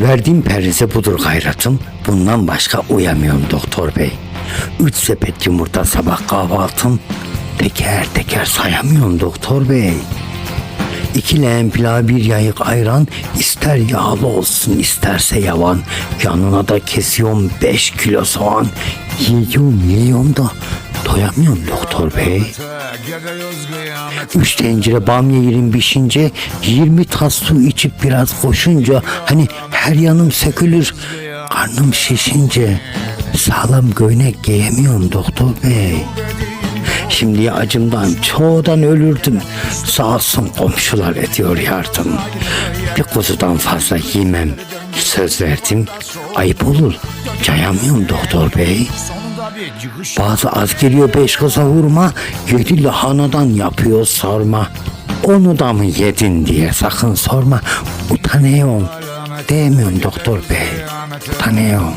Verdiğim perhize budur gayratım. Bundan başka uyamıyorum doktor bey. Üç sepet yumurta sabah kahvaltım. Teker teker sayamıyorum doktor bey. İki leğen pilav bir yayık ayran ister yağlı olsun isterse yavan. Yanına da kesiyorum beş kilo soğan. Yiyorum yiyorum da doyamıyorum doktor bey. Üç tencere bamya yerim pişince 20 tas su içip biraz koşunca hani her yanım sökülür karnım şişince sağlam göğnek giyemiyorum doktor bey. Şimdi acımdan çoğudan ölürdüm. Sağ olsun komşular ediyor yardım. Bir kuzudan fazla yemem. Söz verdim. Ayıp olur. Cayamıyorum doktor bey. Bazı az geliyor beş kıza vurma. Yedi lahanadan yapıyor sarma. Onu da mı yedin diye sakın sorma. Utanıyorum. Demiyorum doktor bey. Utanıyorum.